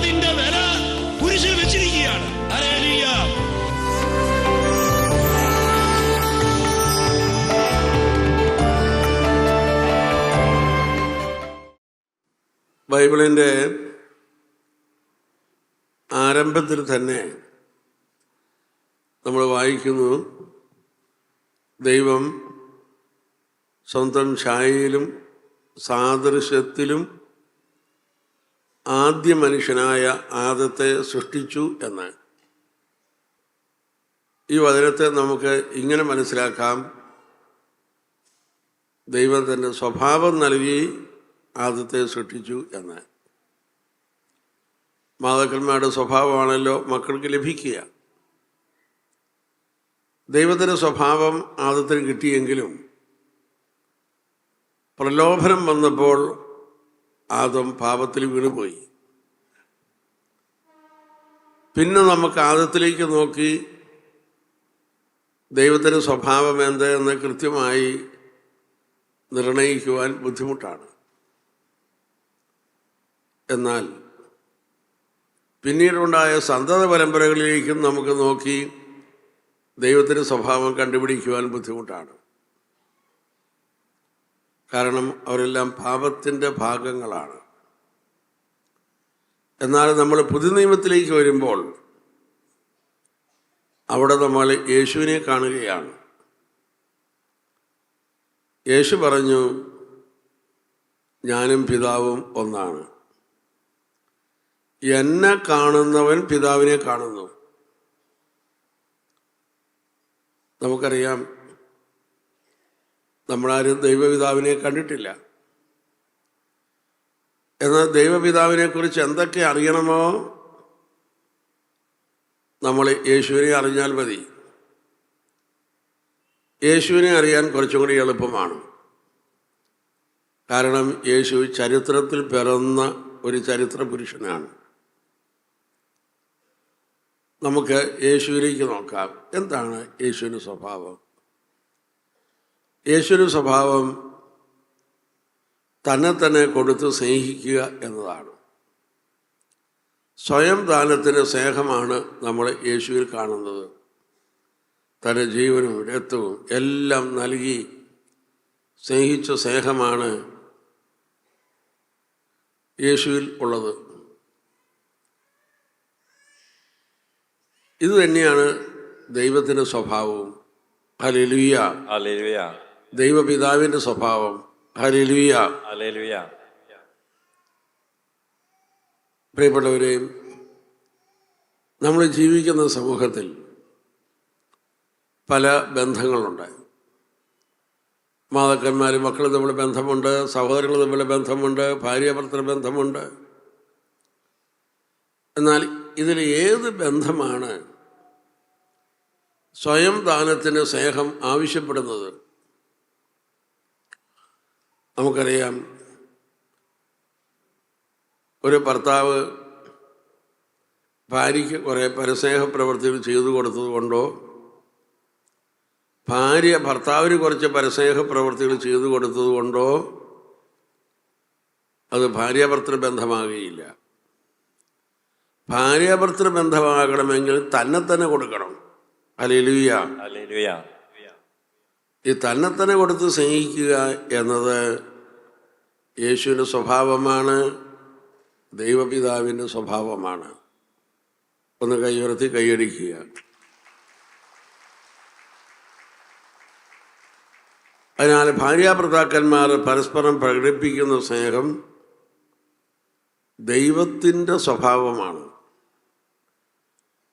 അതിന്റെ വില കുരിശിൽ വെച്ചിരിക്കുകയാണ്. ബൈബിളിന്റെ ആരംഭത്തിൽ തന്നെ നമ്മൾ വായിക്കുന്നു ദൈവം സ്വന്തം ഛായയിലും സാദൃശ്യത്തിലും ആദ്യ മനുഷ്യനായ ആദത്തെ സൃഷ്ടിച്ചു എന്ന് ഈ വചനത്തെ നമുക്ക് ഇങ്ങനെ മനസ്സിലാക്കാം. ദൈവം തന്റെ സ്വഭാവം നൽകി ആദത്തെ സൃഷ്ടിച്ചു എന്ന്. മാതാക്കന്മാരുടെ സ്വഭാവമാണല്ലോ മക്കൾക്ക് ലഭിക്കുക. ദൈവത്തിന്റെ സ്വഭാവം ആദത്തിന് കിട്ടിയെങ്കിലും പ്രലോഭനം വന്നപ്പോൾ ആദം പാപത്തിൽ വീണുപോയി. പിന്നെ നമുക്ക് ആദത്തിലേക്ക് നോക്കി ദൈവത്തിന്റെ സ്വഭാവം എന്ത് എന്ന് കൃത്യമായി നിർണയിക്കുവാൻ ബുദ്ധിമുട്ടാണ്. എന്നാൽ പിന്നീടുണ്ടായ സന്തത പരമ്പരകളിലേക്കും നമുക്ക് നോക്കി ദൈവത്തിന്റെ സ്വഭാവം കണ്ടുപിടിക്കുവാൻ ബുദ്ധിമുട്ടാണ്. കാരണം അവരെല്ലാം പാപത്തിന്റെ ഭാഗങ്ങളാണ്. എന്നാൽ നമ്മൾ പുതുനിയമത്തിലേക്ക് വരുമ്പോൾ അവിടെ നമ്മൾ യേശുവിനെ കാണുകയാണ്. യേശു പറഞ്ഞു ഞാനും പിതാവും ഒന്നാണ്. എന്നെ കാണുന്നവൻ പിതാവിനെ കാണുന്നു. നമുക്കറിയാം നമ്മളാരും ദൈവപിതാവിനെ കണ്ടിട്ടില്ല. എന്നാൽ ദൈവപിതാവിനെ കുറിച്ച് എന്തൊക്കെ അറിയണമോ? നമ്മൾ യേശുവിനെ അറിഞ്ഞാൽ മതി. യേശുവിനെ അറിയാൻ കുറച്ചും കൂടി എളുപ്പമാണ്. കാരണം യേശു ചരിത്രത്തിൽ പിറന്ന ഒരു ചരിത്ര പുരുഷനാണ്. നമുക്ക് യേശുവിലേക്ക് നോക്കാം. എന്താണ് യേശുവിന്റെ സ്വഭാവം? യേശുവിന്റെ സ്വഭാവം തന്നെ തന്നെ കൊടുത്ത് സ്നേഹിക്കുക എന്നതാണ്. സ്വയം ദാനത്തിന്റെ സ്നേഹമാണ് നമ്മൾ യേശുവിൽ കാണുന്നത്. തന്റെ ജീവനും രക്തവും എല്ലാം നൽകി സ്നേഹിച്ച സ്നേഹമാണ് യേശുവിൽ ഉള്ളത്. ഇത് തന്നെയാണ് ദൈവത്തിന്റെ സ്വഭാവവും. Hallelujah hallelujah. ദൈവപിതാവിന്റെ സ്വഭാവം. Hallelujah hallelujah. പ്രിയപ്പെട്ടവരെയും നമ്മൾ ജീവിക്കുന്ന സമൂഹത്തിൽ പല ബന്ധങ്ങളുണ്ട് മാതാക്കന്മാരും മക്കളും തമ്മിൽ ബന്ധമുണ്ട് സഹോദരങ്ങൾ തമ്മിൽ ബന്ധമുണ്ട് ഭാര്യാഭർത്തൃ ബന്ധമുണ്ട്. എന്നാൽ ഇതിൽ ഏത് ബന്ധമാണ് സ്വയം ദാനത്തിന് സ്നേഹം ആവശ്യപ്പെടുന്നത്? നമുക്കറിയാം ഒരു ഭർത്താവ് ഭാര്യയ്ക്ക് കുറേ പരസ്നേഹ പ്രവൃത്തികൾ ചെയ്തു കൊടുത്തത് കൊണ്ടോ ഭാര്യ ഭർത്താവിന് കുറച്ച് പരസ്നേഹ പ്രവൃത്തികൾ ചെയ്തു കൊടുത്തത് കൊണ്ടോ അത് ഭാര്യാഭർത്തൃ ബന്ധമാകുകയില്ല. ഭാര്യാഭർത്തൃ ബന്ധമാകണമെങ്കിൽ തന്നെ തന്നെ കൊടുക്കണം. ഹല്ലേലൂയ ഈ തന്നെ തന്നെ കൊടുത്ത് സ്നേഹിക്കുക എന്നത് യേശുവിന്റെ സ്വഭാവമാണ് ദൈവപിതാവിന്റെ സ്വഭാവമാണ്. ഒന്ന് കൈയുയർത്തി കൈയടിക്കുക അതിനാൽ ഭാര്യാഭർത്താക്കന്മാർ പരസ്പരം പ്രകടിപ്പിക്കുന്ന സ്നേഹം ദൈവത്തിന്റെ സ്വഭാവമാണ്.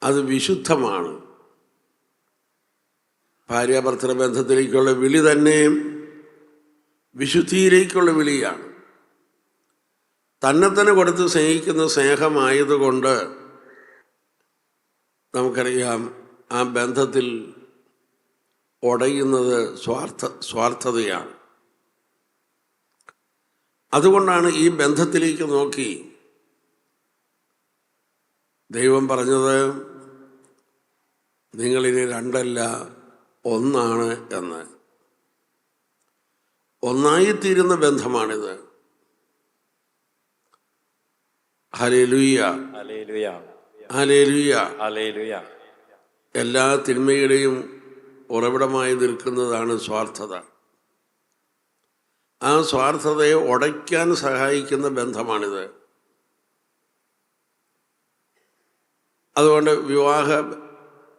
അത് വിശുദ്ധമാണ്. ഭാര്യാഭർത്തൃ ബന്ധത്തിലേക്കുള്ള വിളി തന്നെ വിശുദ്ധിയിലേക്കുള്ള വിളിയാണ്. തന്നെ തന്നെ കൊടുത്ത് സ്നേഹിക്കുന്ന സ്നേഹമായതുകൊണ്ട് നമുക്കറിയാം ആ ബന്ധത്തിൽ ഉടയുന്നത് സ്വാർത്ഥ സ്വാർത്ഥതയാണ്. അതുകൊണ്ടാണ് ഈ ബന്ധത്തിലേക്ക് നോക്കി ദൈവം പറഞ്ഞത് നിങ്ങളിനി രണ്ടല്ല ഒന്നാണ് എന്ന്. ഒന്നായിത്തീരുന്ന ബന്ധമാണിത്. എല്ലാ തിന്മയുടെയും ഉറവിടമായി നിൽക്കുന്നതാണ് സ്വാർത്ഥത. ആ സ്വാർത്ഥതയെ ഉടയ്ക്കാൻ സഹായിക്കുന്ന ബന്ധമാണിത്. അതുകൊണ്ട് വിവാഹ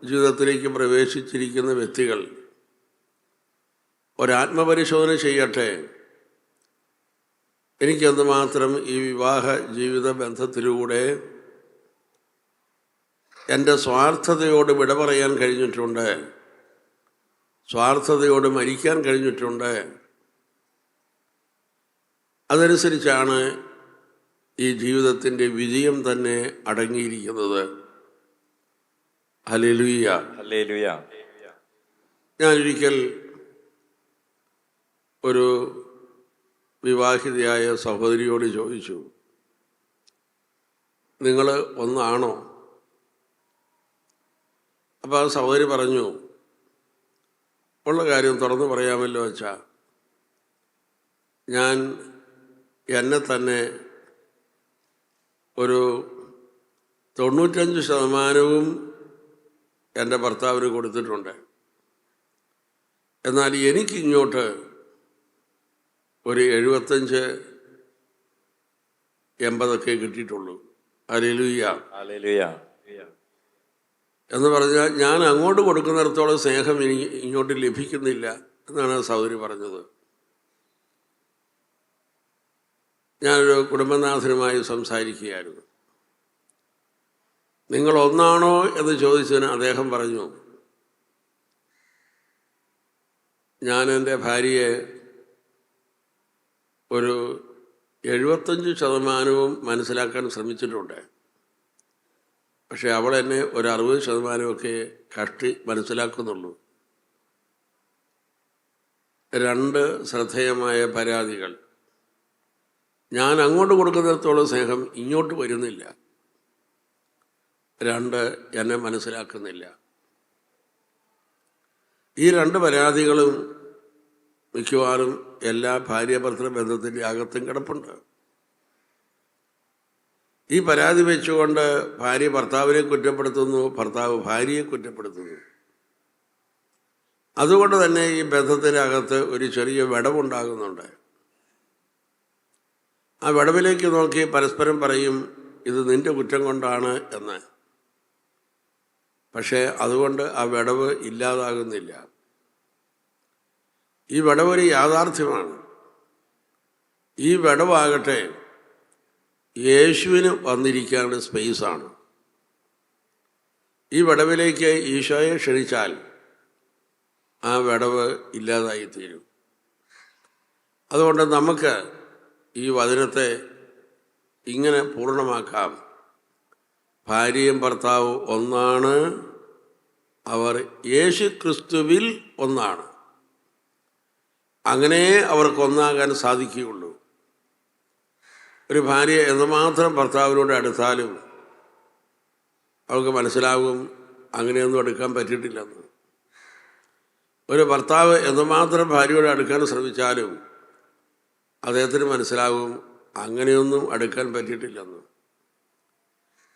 ജീവിതത്തിലേക്ക് പ്രവേശിച്ചിരിക്കുന്ന വ്യക്തികൾ ഒരാത്മപരിശോധന ചെയ്യട്ടെ. എനിക്കെന്തുമാത്രം ഈ വിവാഹ ജീവിത ബന്ധത്തിലൂടെ എന്റെ സ്വാർത്ഥതയോട് വിട പറയാൻ കഴിഞ്ഞിട്ടുണ്ട്. സ്വാർത്ഥതയോട് മരിക്കാൻ കഴിഞ്ഞിട്ടുണ്ട്. അതനുസരിച്ചാണ് ഈ ജീവിതത്തിന്റെ വിജയം തന്നെ അടങ്ങിയിരിക്കുന്നത്. ഹല്ലേലൂയ. ഞാനൊരിക്കൽ ഒരു വിവാഹിതയായ സഹോദരിയോട് ചോദിച്ചു നിങ്ങൾ ഒന്നാണോ? അപ്പോൾ ആ സഹോദരി പറഞ്ഞു ഉള്ള കാര്യം തുറന്നു പറയാമല്ലോ അച്ഛാ. ഞാൻ എന്നെ തന്നെ ഒരു തൊണ്ണൂറ്റഞ്ച് ശതമാനവും എന്റെ ഭർത്താവിന് കൊടുത്തിട്ടുണ്ട്. എന്നാൽ എനിക്ക് ഇങ്ങോട്ട് ഒരു എഴുപത്തഞ്ച് എൺപതൊക്കെ കിട്ടിയിട്ടുള്ളൂ. ഹല്ലേലൂയ. എന്ന് പറഞ്ഞാൽ ഞാൻ അങ്ങോട്ട് കൊടുക്കുന്നിടത്തോളം സ്നേഹം ഇനി ഇങ്ങോട്ട് ലഭിക്കുന്നില്ല എന്നാണ് സൗദരി പറഞ്ഞത്. ഞാനൊരു കുടുംബനാഥനുമായി സംസാരിക്കുകയായിരുന്നു. നിങ്ങൾ ഒന്നാണോ എന്ന് ചോദിച്ചതിന് അദ്ദേഹം പറഞ്ഞു ഞാൻ എന്റെ ഭാര്യയെ ഒരു എഴുപത്തഞ്ച് ശതമാനവും മനസ്സിലാക്കാൻ ശ്രമിച്ചിട്ടുണ്ട്. പക്ഷെ അവൾ എന്നെ ഒരു അറുപത് ശതമാനമൊക്കെ കഷ്ടി മനസ്സിലാക്കുന്നുള്ളൂ. രണ്ട് ശ്രദ്ധേയമായ പരാതികൾ. ഞാൻ അങ്ങോട്ട് കൊടുക്കുന്നിടത്തോളം സ്നേഹം ഇങ്ങോട്ട് വരുന്നില്ല. രണ്ട് എന്നെ മനസ്സിലാക്കുന്നില്ല. ഈ രണ്ട് പരാതികളും മിക്കവാറും എല്ലാ ഭാര്യാഭർത്തൃ ബന്ധത്തിന്റെ അകത്തും കിടപ്പുണ്ട്. ഈ പരാതി വെച്ചുകൊണ്ട് ഭാര്യ ഭർത്താവിനെ കുറ്റപ്പെടുത്തുന്നു ഭർത്താവ് ഭാര്യയെ കുറ്റപ്പെടുത്തുന്നു. അതുകൊണ്ട് തന്നെ ഈ ബന്ധത്തിനകത്ത് ഒരു ചെറിയ വിടവുണ്ടാകുന്നുണ്ട്. ആ വിടവിലേക്ക് നോക്കി പരസ്പരം പറയും ഇത് നിന്റെ കുറ്റം കൊണ്ടാണ് എന്ന്. പക്ഷേ അതുകൊണ്ട് ആ വിടവ് ഇല്ലാതാകുന്നില്ല. ഈ വിടവ് ഒരു യാഥാർത്ഥ്യമാണ്. ഈ വിടവാകട്ടെ യേശുവിന് വന്നിരിക്കാനുള്ള സ്പേസാണ് ഈ വിടവിലേക്ക് ഈശോയെ ക്ഷണിച്ചാൽ ആ വിടവ് ഇല്ലാതായിത്തീരും അതുകൊണ്ട് നമുക്ക് ഈ വചനത്തെ ഇങ്ങനെ പൂർണമാക്കാം. ഭാര്യയും ഭർത്താവും ഒന്നാണ്. അവർ യേശു ക്രിസ്തുവിൽ ഒന്നാണ്. അങ്ങനെ അവർക്ക് ഒന്നാകാൻ സാധിക്കുകയുള്ളൂ. ഒരു ഭാര്യ എന്തുമാത്രം ഭർത്താവിനോട് അടുത്താലും അവൾക്ക് മനസ്സിലാകും അങ്ങനെയൊന്നും എടുക്കാൻ പറ്റിയിട്ടില്ലെന്ന്. ഒരു ഭർത്താവ് എന്തുമാത്രം ഭാര്യയോട് അടുക്കാൻ ശ്രമിച്ചാലും അദ്ദേഹത്തിന് മനസ്സിലാകും അങ്ങനെയൊന്നും അടുക്കാൻ പറ്റിയിട്ടില്ലെന്ന്.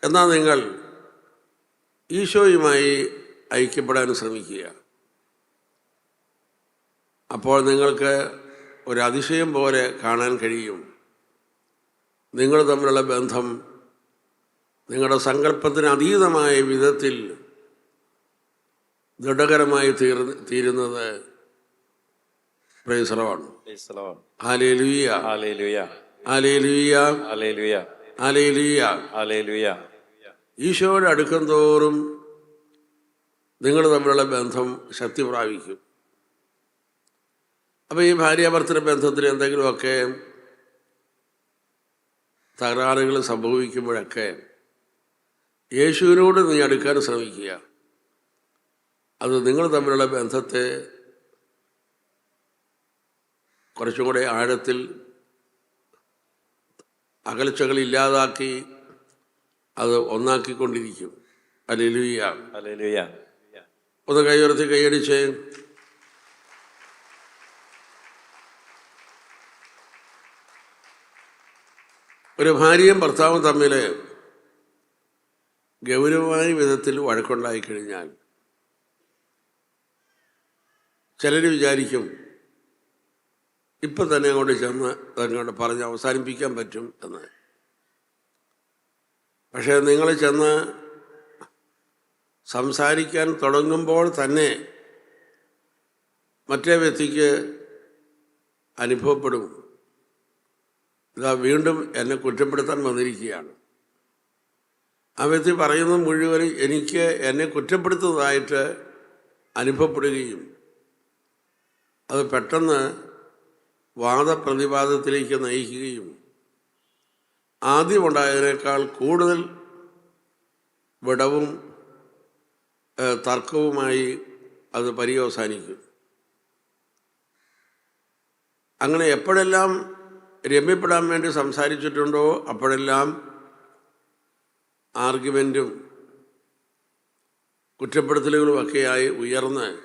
എന്നാൽ നിങ്ങൾ ഈശോയുമായി ഐക്യപ്പെടാൻ ശ്രമിക്കുക. അപ്പോൾ നിങ്ങൾക്ക് ഒരു അതിശയം പോലെ കാണാൻ കഴിയും. നിങ്ങൾ തമ്മിലുള്ള ബന്ധം നിങ്ങളുടെ സങ്കല്പത്തിന് അതീതമായ വിധത്തിൽ ദൃഢകരമായി തീർ തീരുന്നത് ഹല്ലേലൂയ. ഈശോയുടെ അടുക്കും തോറും നിങ്ങൾ തമ്മിലുള്ള ബന്ധം ശക്തി പ്രാപിക്കും അപ്പോൾ ഈ ഭാര്യാഭർത്തൃ ബന്ധത്തിൽ എന്തെങ്കിലുമൊക്കെ തകരാറുകൾ സംഭവിക്കുമ്പോഴൊക്കെ യേശുവിനോട് നീ അടുക്കാൻ ശ്രമിക്കുക. അത് നിങ്ങൾ തമ്മിലുള്ള ബന്ധത്തെ കുറച്ചും കൂടെ ആഴത്തിൽ അകൽച്ചകൾ ഇല്ലാതാക്കി അത് ഒന്നാക്കിക്കൊണ്ടിരിക്കും. അലലുയ ഒന്ന് കൈയുയർത്തി കൈയടിച്ച്. ഒരു ഭാര്യയും ഭർത്താവും തമ്മിൽ ഗൗരവമായ വിധത്തിൽ വഴക്കുണ്ടായി കഴിഞ്ഞാൽ ചിലർ വിചാരിക്കും ഇപ്പം തന്നെ അങ്ങോട്ട് ചെന്ന് അങ്ങോട്ട് പറഞ്ഞ് അവസാനിപ്പിക്കാൻ പറ്റും എന്ന്. പക്ഷേ നിങ്ങൾ ചെന്ന് സംസാരിക്കാൻ തുടങ്ങുമ്പോൾ തന്നെ മറ്റേ വ്യക്തിക്ക് അനുഭവപ്പെടും. ഇതാ വീണ്ടും എന്നെ കുറ്റപ്പെടുത്താൻ വന്നിരിക്കുകയാണ്. ആ വ്യക്തി പറയുന്നത് മുഴുവൻ എനിക്ക് എന്നെ കുറ്റപ്പെടുത്തുന്നതായിട്ട് അനുഭവപ്പെടുകയും അത് പെട്ടെന്ന് വാദപ്രതിവാദത്തിലേക്ക് നയിക്കുകയും ആദ്യമുണ്ടായതിനേക്കാൾ കൂടുതൽ വിടവും തർക്കവുമായി അത് പര്യവസാനിക്കും. അങ്ങനെ എപ്പോഴെല്ലാം രമ്യപ്പെടാൻ വേണ്ടി സംസാരിച്ചിട്ടുണ്ടോ? അപ്പോഴെല്ലാം ആർഗ്യുമെന്റും കുറ്റപ്പെടുത്തലുകളും ഒക്കെയായി ഉയർന്ന്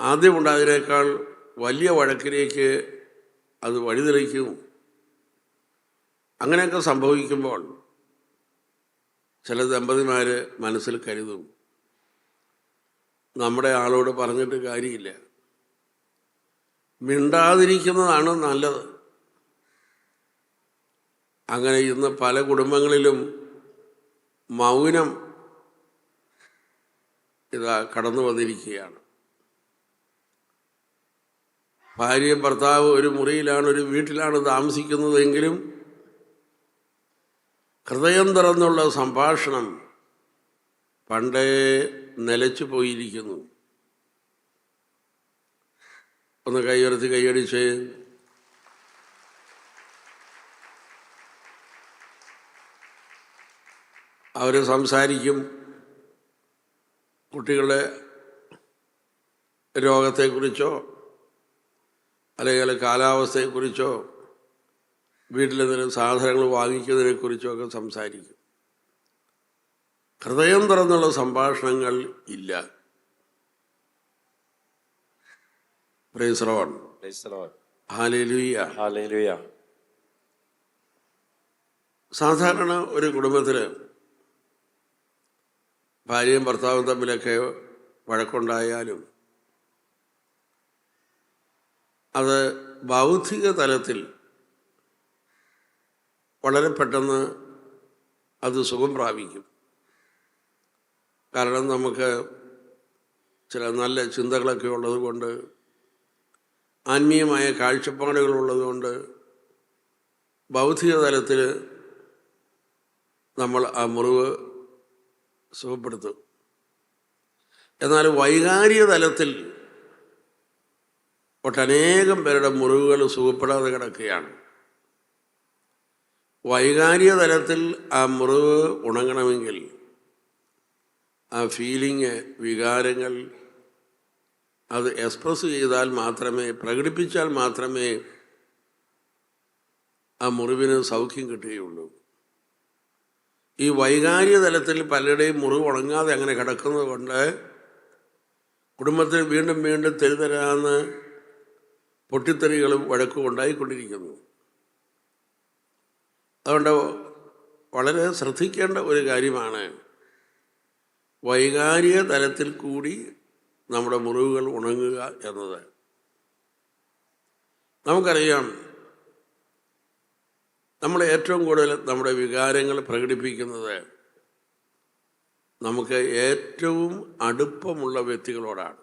ആദ്യമുണ്ടായതിനേക്കാൾ വലിയ വഴക്കിലേക്ക് അത് വഴിതെളിക്കും. അങ്ങനെയൊക്കെ സംഭവിക്കുമ്പോൾ ചില ദമ്പതിമാർ മനസ്സിൽ കരുതും. നമ്മുടെ ആളോട് പറഞ്ഞിട്ട് കാര്യമില്ല. മിണ്ടാതിരിക്കുന്നതാണ് നല്ലത്. അങ്ങനെ ഇന്ന് പല കുടുംബങ്ങളിലും മൗനം ഇതാ കടന്നു വന്നിരിക്കുകയാണ്. ഭാര്യയും ഭർത്താവ് ഒരു മുറിയിലാണ് ഒരു വീട്ടിലാണ് താമസിക്കുന്നതെങ്കിലും ഹൃദയം തുറന്നുള്ള സംഭാഷണം പണ്ടേ നിലച്ചു പോയിരിക്കുന്നു. ഒന്ന് കൈയുയർത്തി കൈയടിച്ച്. അവർ സംസാരിക്കും. കുട്ടികളുടെ രോഗത്തെക്കുറിച്ചോ അല്ലെങ്കിൽ കാലാവസ്ഥയെക്കുറിച്ചോ വീട്ടിൽ എന്തെങ്കിലും സാധനങ്ങൾ വാങ്ങിക്കുന്നതിനെക്കുറിച്ചോ ഒക്കെ സംസാരിക്കും. ഹൃദയം തുറന്നുള്ള സംഭാഷണങ്ങൾ ഇല്ല. സാധാരണ ഒരു കുടുംബത്തിൽ ഭാര്യയും ഭർത്താവും തമ്മിലൊക്കെ വഴക്കുണ്ടായാലും അത് ബൗദ്ധിക തലത്തിൽ വളരെ പെട്ടെന്ന് അത് സുഖം പ്രാപിക്കും. കാരണം നമുക്ക് ചില നല്ല ചിന്തകളൊക്കെ ഉള്ളത് കൊണ്ട് ആത്മീയമായ കാഴ്ചപ്പാടുകൾ ഉള്ളതുകൊണ്ട് ബൗദ്ധിക തലത്തിൽ നമ്മൾ ആ മുറിവ് സുഖപ്പെടുത്തും. എന്നാൽ വൈകാരിക തലത്തിൽ ഒട്ടനേകം പേരുടെ മുറിവുകൾ സുഖപ്പെടാതെ കിടക്കുകയാണ്. വൈകാരിക തലത്തിൽ ആ മുറിവ് ഉണങ്ങണമെങ്കിൽ ആ ഫീലിങ് വികാരങ്ങൾ അത് എക്സ്പ്രസ് ചെയ്താൽ മാത്രമേ പ്രകടിപ്പിച്ചാൽ മാത്രമേ ആ മുറിവിന് സൗഖ്യം കിട്ടുകയുള്ളൂ. ഈ വൈകാരിക തലത്തിൽ പലരുടെയും മുറിവ് ഉണങ്ങാതെ അങ്ങനെ കിടക്കുന്നത് കൊണ്ട് കുടുംബത്തിൽ വീണ്ടും വീണ്ടും തെരുതരാന്ന് പൊട്ടിത്തെറികളും വഴക്കും ഉണ്ടായിക്കൊണ്ടിരിക്കുന്നു. അതുകൊണ്ട് വളരെ ശ്രദ്ധിക്കേണ്ട ഒരു കാര്യമാണ് വൈകാരിക തലത്തിൽ കൂടി നമ്മുടെ മുറിവുകൾ ഉണങ്ങുക എന്നത്. നമുക്കറിയാം നമ്മൾ ഏറ്റവും കൂടുതൽ നമ്മുടെ വികാരങ്ങൾ പ്രകടിപ്പിക്കുന്നത് നമുക്ക് ഏറ്റവും അടുപ്പമുള്ള വ്യക്തികളോടാണ്.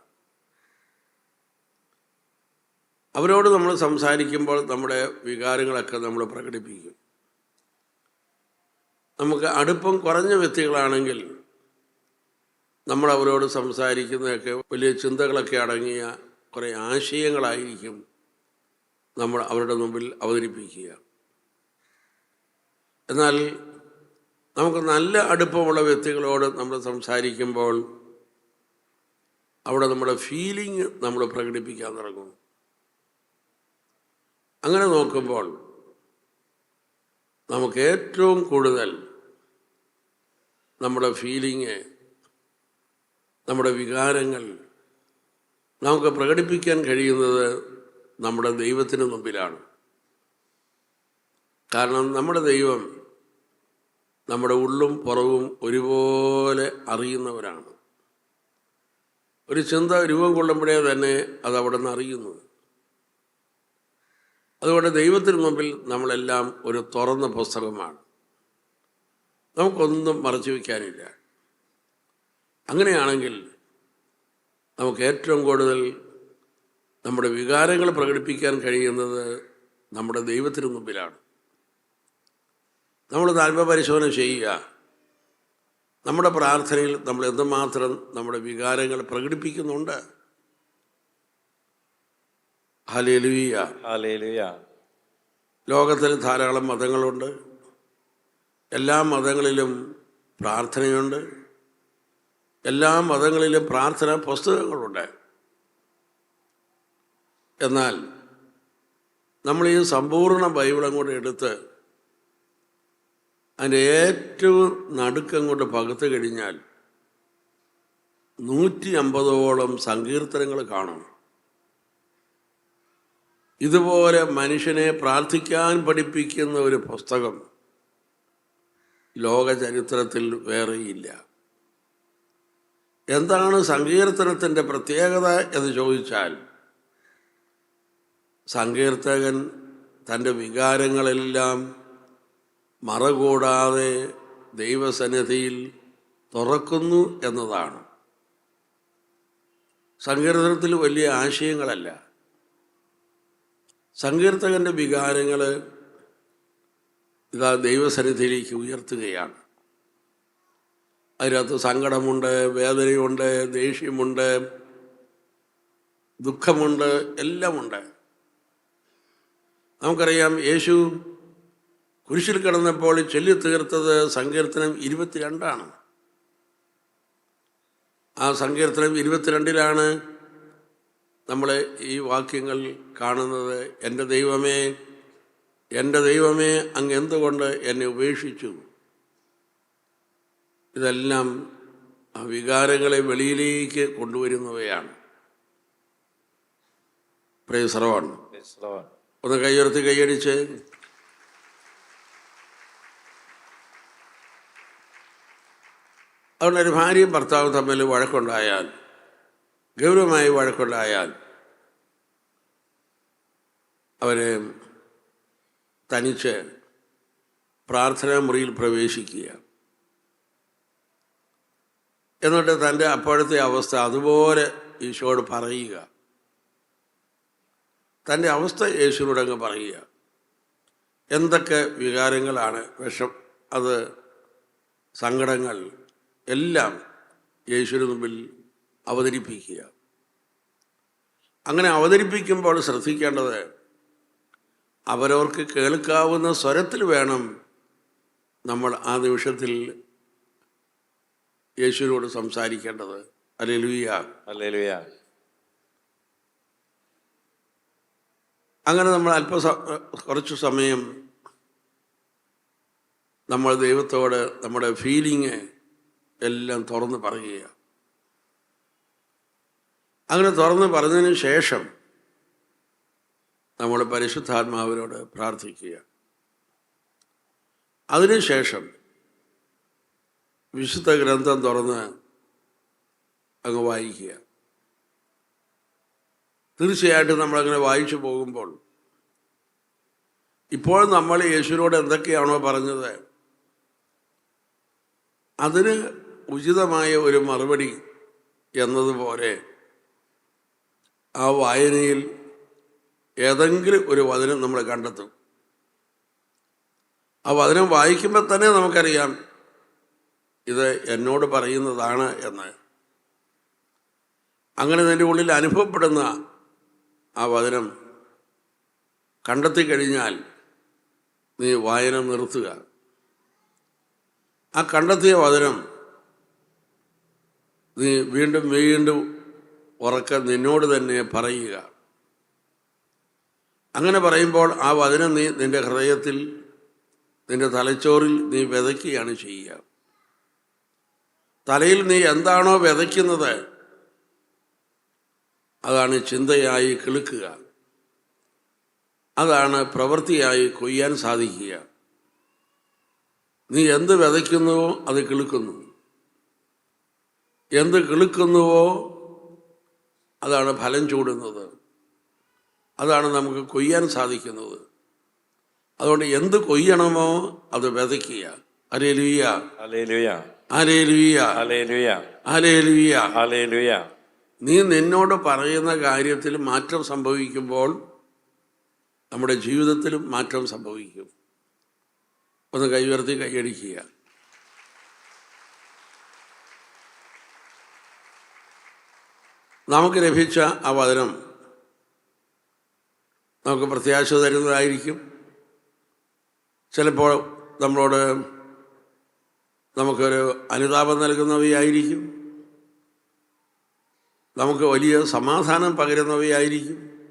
അവരോട് നമ്മൾ സംസാരിക്കുമ്പോൾ നമ്മുടെ വികാരങ്ങളൊക്കെ നമ്മൾ പ്രകടിപ്പിക്കും. നമുക്ക് അടുപ്പം കുറഞ്ഞ വ്യക്തികളാണെങ്കിൽ നമ്മൾ അവരോട് സംസാരിക്കുന്നതൊക്കെ വലിയ ചിന്തകളൊക്കെ അടങ്ങിയ കുറേ ആശയങ്ങളായിരിക്കും നമ്മൾ അവരുടെ മുമ്പിൽ അവതരിപ്പിക്കുക. എന്നാൽ നമുക്ക് നല്ല അടുപ്പമുള്ള വ്യക്തികളോട് നമ്മൾ സംസാരിക്കുമ്പോൾ അവിടെ നമ്മുടെ ഫീലിംഗ് നമ്മൾ പ്രകടിപ്പിക്കാൻ തുടങ്ങും. അങ്ങനെ നോക്കുമ്പോൾ നമുക്ക് ഏറ്റവും കൂടുതൽ നമ്മുടെ ഫീലിംഗ് നമ്മുടെ വികാരങ്ങൾ നമുക്ക് പ്രകടിപ്പിക്കാൻ കഴിയുന്നത് നമ്മുടെ ദൈവത്തിന് മുമ്പിലാണ്. കാരണം നമ്മുടെ ദൈവം നമ്മുടെ ഉള്ളും പുറവും ഒരുപോലെ അറിയുന്നവരാണ്. ഒരു ചിന്ത രൂപം കൊള്ളുമ്പോഴേ തന്നെ അത് അവിടെ നിന്ന് അറിയുന്നു അതുകൊണ്ട് ദൈവത്തിന് മുമ്പിൽ നമ്മളെല്ലാം ഒരു തുറന്ന പുസ്തകമാണ്. നമുക്കൊന്നും മറച്ചു വയ്ക്കാനില്ല അങ്ങനെയാണെങ്കിൽ നമുക്ക് ഏറ്റവും കൂടുതൽ നമ്മുടെ വികാരങ്ങൾ പ്രകടിപ്പിക്കാൻ കഴിയുന്നത് നമ്മുടെ ദൈവത്തിന് മുമ്പിലാണ്. നമ്മൾ ആത്മപരിശോധന ചെയ്യുക. നമ്മുടെ പ്രാർത്ഥനയിൽ നമ്മൾ എന്തുമാത്രം നമ്മുടെ വികാരങ്ങൾ പ്രകടിപ്പിക്കുന്നുണ്ട്. ലോകത്തിൽ ധാരാളം മതങ്ങളുണ്ട്. എല്ലാ മതങ്ങളിലും പ്രാർത്ഥനയുണ്ട്. എല്ലാ മതങ്ങളിലും പ്രാർത്ഥന പുസ്തകങ്ങളുണ്ട്. എന്നാൽ നമ്മൾ ഈ സമ്പൂർണ ബൈബിളും കൂടെ എടുത്ത് അതിന്റെ ഏറ്റവും നടുക്കം കൊണ്ട് പകുത്തു കഴിഞ്ഞാൽ നൂറ്റി അമ്പതോളം സങ്കീർത്തനങ്ങൾ കാണും. ഇതുപോലെ മനുഷ്യനെ പ്രാർത്ഥിക്കാൻ പഠിപ്പിക്കുന്ന ഒരു പുസ്തകം ലോക ചരിത്രത്തിൽ വേറെയില്ല. എന്താണ് സങ്കീർത്തനത്തിന്റെ പ്രത്യേകത എന്ന് ചോദിച്ചാൽ സങ്കീർത്തകൻ തന്റെ വികാരങ്ങളെല്ലാം മറകൂടാതെ ദൈവസന്നിധിയിൽ തുറക്കുന്നു എന്നതാണ്. സങ്കീർത്തനത്തിൽ വലിയ ആശയങ്ങളല്ല. സങ്കീർത്തകന്റെ വികാരങ്ങൾ ഇതാ ദൈവസന്നിധിയിലേക്ക് ഉയർത്തുകയാണ്. അതിനകത്ത് സങ്കടമുണ്ട് വേദനയുണ്ട് ദേഷ്യമുണ്ട് ദുഃഖമുണ്ട് എല്ലാമുണ്ട്. നമുക്കറിയാം യേശു കുരിശിൽ കിടന്നപ്പോൾ ചൊല്ലി തീർത്തത് സങ്കീർത്തനം ഇരുപത്തിരണ്ടാണ്. ആ സങ്കീർത്തനം ഇരുപത്തിരണ്ടിലാണ് നമ്മൾ ഈ വാക്യങ്ങൾ കാണുന്നത്. എന്റെ ദൈവമേ എന്റെ ദൈവമേ അങ്ങ് എന്തുകൊണ്ട് എന്നെ ഉപേക്ഷിച്ചു? ഇതെല്ലാം ആ വികാരങ്ങളെ വെളിയിലേക്ക് കൊണ്ടുവരുന്നവയാണ്. പ്രേസറവാണ് ഒന്ന് കൈയുയർത്തി കൈയടിച്ച്. അതുകൊണ്ട് ഒരു ഭാര്യയും ഭർത്താവും തമ്മിൽ വഴക്കുണ്ടായാൽ ഗൗരവമായി വഴക്കുണ്ടായാൽ അവരെ തനിച്ച് പ്രാർത്ഥനാ മുറിയിൽ പ്രവേശിക്കുക. എന്നിട്ട് തന്റെ അപ്പോഴത്തെ അവസ്ഥ അതുപോലെ ഈശോട് പറയുക. തന്റെ അവസ്ഥ യേശുവിനോട് അങ്ങ് പറയുക. എന്തൊക്കെ വികാരങ്ങളാണ് വിഷം അത് സങ്കടങ്ങൾ എല്ലാം യേശുവിന് മുമ്പിൽ അവതരിപ്പിക്കുക. അങ്ങനെ അവതരിപ്പിക്കുമ്പോൾ ശ്രദ്ധിക്കേണ്ടത് അവരവർക്ക് കേൾക്കാവുന്ന സ്വരത്തിൽ വേണം നമ്മൾ ആ നിമിഷത്തിൽ യേശുവിനോട് സംസാരിക്കേണ്ടത്. അല്ലെലുയ. ഹല്ലേലൂയ അങ്ങനെ നമ്മൾ അല്പ കുറച്ച് സമയം നമ്മൾ ദൈവത്തോട് നമ്മുടെ ഫീലിങ് എല്ലാം തുറന്ന് പറയുക അങ്ങനെ തുറന്ന് പറഞ്ഞതിന് ശേഷം നമ്മൾ പരിശുദ്ധാത്മാവിനോട് പ്രാർത്ഥിക്കുക അതിനുശേഷം വിശുദ്ധ ഗ്രന്ഥം തുറന്ന് അങ്ങ് വായിക്കുക. തീർച്ചയായിട്ടും നമ്മളങ്ങനെ വായിച്ചു പോകുമ്പോൾ ഇപ്പോൾ നമ്മൾ യേശുവിനോട് എന്തൊക്കെയാണോ പറഞ്ഞത് അതിന് ഉചിതമായ ഒരു മറുപടി എന്നതുപോലെ ആ വായനയിൽ ഏതെങ്കിലും ഒരു വചനം നമ്മൾ കണ്ടെത്തും. ആ വചനം വായിക്കുമ്പോൾ തന്നെ നമുക്കറിയാം ഇത് എന്നോട് പറയുന്നതാണ് എന്ന്. അങ്ങനെ നിന്റെ ഉള്ളിൽ അനുഭവപ്പെടുന്ന ആ വചനം കണ്ടെത്തി കഴിഞ്ഞാൽ നീ വായന നിർത്തുക. ആ കണ്ടെത്തിയ വചനം നീ വീണ്ടും വീണ്ടും ഉറക്ക നിന്നോട് തന്നെ പറയുക. അങ്ങനെ പറയുമ്പോൾ ആ വചനം നീ നിന്റെ ഹൃദയത്തിൽ നിന്റെ തലച്ചോറിൽ നീ വിതയ്ക്കുകയാണ് ചെയ്യുക. തലയിൽ നീ എന്താണോ വിതയ്ക്കുന്നത് അതാണ് ചിന്തയായി കിളുക്കുക. അതാണ് പ്രവൃത്തിയായി കൊയ്യാൻ സാധിക്കുക. നീ എന്ത് വിതയ്ക്കുന്നുവോ അത് കിളുക്കുന്നു. എന്ത് കിളുക്കുന്നുവോ അതാണ് ഫലം ചൂടുന്നത്. അതാണ് നമുക്ക് കൊയ്യാൻ സാധിക്കുന്നത്. അതുകൊണ്ട് എന്ത് കൊയ്യണമോ അത് വിതയ്ക്കുക. അരേലുയ്യ ഹല്ലേലൂയ നീ നിന്നോട് പറയുന്ന കാര്യത്തിൽ മാറ്റം സംഭവിക്കുമ്പോൾ നമ്മുടെ ജീവിതത്തിലും മാറ്റം സംഭവിക്കും. ഒന്ന് കൈവർത്തി കൈയടിക്കുക. നമുക്ക് ലഭിച്ച ആ വചനം നമുക്ക് പ്രത്യാശ തരുന്നതായിരിക്കും. ചിലപ്പോൾ നമ്മളോട് നമുക്കൊരു അനുതാപം നൽകുന്നവയായിരിക്കും. നമുക്ക് വലിയ സമാധാനം പകരുന്നവയായിരിക്കും.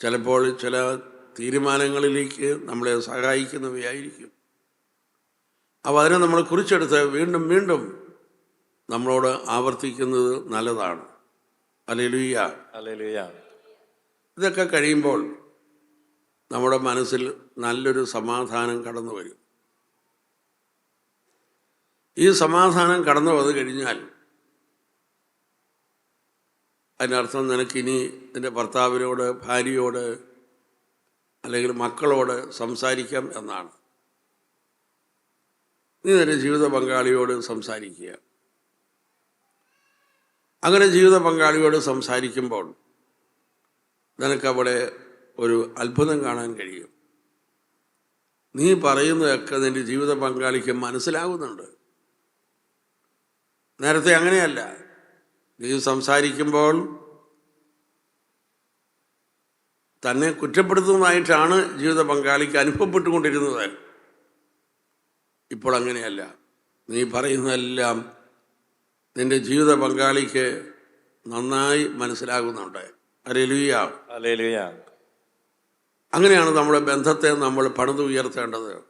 ചിലപ്പോൾ ചില തീരുമാനങ്ങളിലേക്ക് നമ്മളെ സഹായിക്കുന്നവയായിരിക്കും. അപ്പോൾ അതിനെ നമ്മൾ കുറിച്ചെടുത്ത് വീണ്ടും വീണ്ടും നമ്മളോട് ആവർത്തിക്കുന്നത് നല്ലതാണ്. അലലുയ്യ അലലുയ്യ ഇതൊക്കെ കഴിയുമ്പോൾ നമ്മുടെ മനസ്സിൽ നല്ലൊരു സമാധാനം കടന്നു വരും ഈ സമാധാനം കടന്നു വന്നു കഴിഞ്ഞാൽ അതിനർത്ഥം നിനക്കിനി നിന്റെ ഭർത്താവിനോട് ഭാര്യയോട് അല്ലെങ്കിൽ മക്കളോട് സംസാരിക്കാം എന്നാണ്. നീ നിന്റെ ജീവിത പങ്കാളിയോട് സംസാരിക്കുക. അങ്ങനെ ജീവിത പങ്കാളിയോട് സംസാരിക്കുമ്പോൾ നിനക്കവിടെ ഒരു അത്ഭുതം കാണാൻ കഴിയും. നീ പറയുന്നതൊക്കെ നിന്റെ ജീവിത പങ്കാളിക്ക് മനസ്സിലാകുന്നുണ്ട് നേരത്തെ അങ്ങനെയല്ല. നീ സംസാരിക്കുമ്പോൾ തന്നെ കുറ്റപ്പെടുത്തുന്നതായിട്ടാണ് ജീവിത പങ്കാളിക്ക് അനുഭവപ്പെട്ടുകൊണ്ടിരുന്നത്. ഇപ്പോൾ അങ്ങനെയല്ല. നീ പറയുന്നതെല്ലാം നിന്റെ ജീവിത പങ്കാളിക്ക് നന്നായി മനസ്സിലാകുന്നുണ്ട്. അലേലുയാ അങ്ങനെയാണ് നമ്മുടെ ബന്ധത്തെ നമ്മൾ പണിത് ഉയർത്തേണ്ടത്.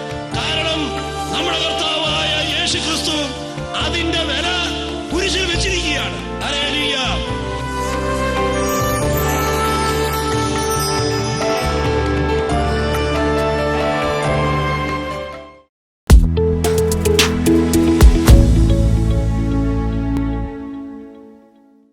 അതിന്റെ വില കുരിശിൽ വെച്ചിരിക്കുകയാണ്.